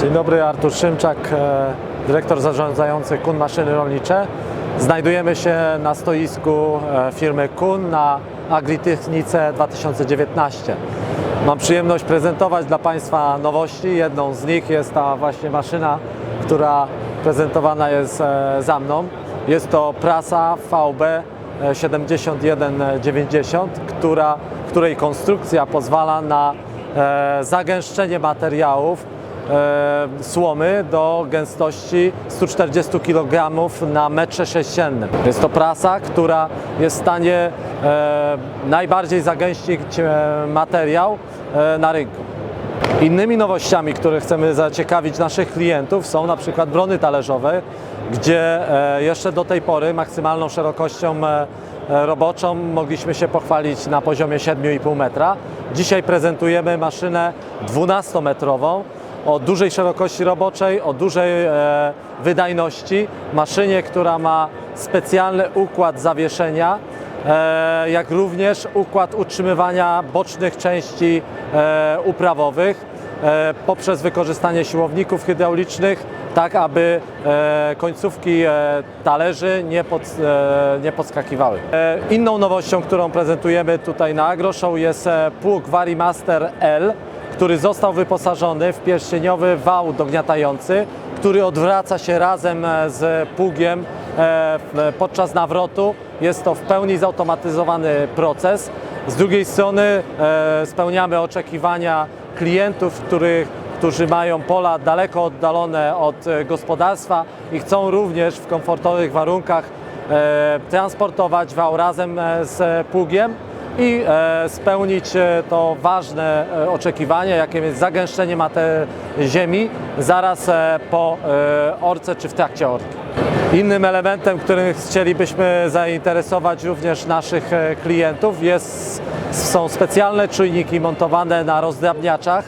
Dzień dobry, Artur Szymczak, e, dyrektor zarządzający KUN Maszyny Rolnicze. Znajdujemy się na stoisku e, firmy KUN na Agritechnice 2019. Mam przyjemność prezentować dla Państwa nowości. Jedną z nich jest ta właśnie maszyna, która prezentowana jest e, za mną. Jest to prasa VB e, 7190, która, której konstrukcja pozwala na zagęszczenie materiałów słomy do gęstości 140 kg na metrze sześciennym. Jest to prasa, która jest w stanie e, najbardziej zagęścić e, materiał e, na rynku. Innymi nowościami, które chcemy zaciekawić naszych klientów są na przykład brony talerzowe, gdzie e, jeszcze do tej pory maksymalną szerokością e, e, roboczą mogliśmy się pochwalić na poziomie 7,5 metra. Dzisiaj prezentujemy maszynę 12-metrową o dużej szerokości roboczej, o dużej e, wydajności, maszynie, która ma specjalny układ zawieszenia, e, jak również układ utrzymywania bocznych części e, uprawowych e, poprzez wykorzystanie siłowników hydraulicznych, tak aby e, końcówki e, talerzy nie, pod, e, nie podskakiwały. E, Inną nowością, którą prezentujemy tutaj na AgroShow jest e, pług Varimaster L, który został wyposażony w pierścieniowy wał dogniatający, który odwraca się razem e, z pługiem e, w- podczas nawrotu. Jest to w pełni zautomatyzowany proces. Z drugiej strony e, spełniamy oczekiwania klientów, których, którzy mają pola daleko oddalone od e, gospodarstwa i chcą również w komfortowych warunkach e, transportować wał razem e, z pługiem i e, spełnić e, to ważne e, oczekiwanie, jakim jest zagęszczenie mate ziemi zaraz po orce czy w trakcie orki. Innym elementem, którym chcielibyśmy zainteresować również naszych klientów jest, są specjalne czujniki montowane na rozdrabniaczach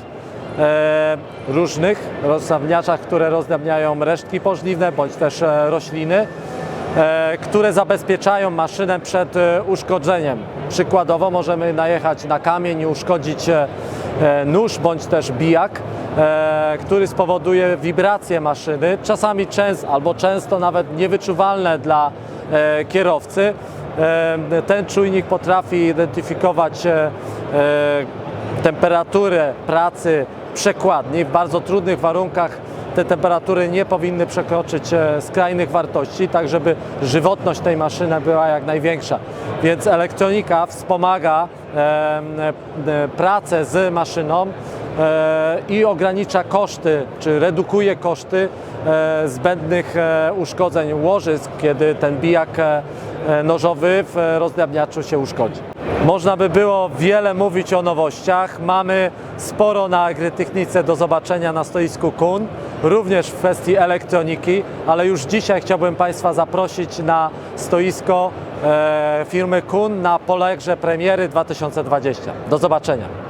różnych, rozdrabniaczach, które rozdrabniają resztki pożniwne bądź też rośliny które zabezpieczają maszynę przed e, uszkodzeniem. Przykładowo możemy najechać na kamień i uszkodzić e, e, nóż bądź też bijak, e, który spowoduje wibrację maszyny, czasami często albo często nawet niewyczuwalne dla e, kierowcy. E, Ten czujnik potrafi identyfikować e, e, temperaturę pracy przekładni w bardzo trudnych warunkach te temperatury nie powinny przekroczyć e, skrajnych wartości, tak żeby żywotność tej maszyny była jak największa. Więc elektronika wspomaga e, e, pracę z maszyną i ogranicza koszty, czy redukuje koszty e, zbędnych e, uszkodzeń łożysk, kiedy ten bijak e, e, nożowy w rozdrabniaczu się uszkodzi. Można by było wiele mówić o nowościach. Mamy sporo na agrytechnice do zobaczenia na stoisku KUN, również w kwestii elektroniki, ale już dzisiaj chciałbym Państwa zaprosić na stoisko e, firmy KUN na Polegrze Premiery 2020. Do zobaczenia.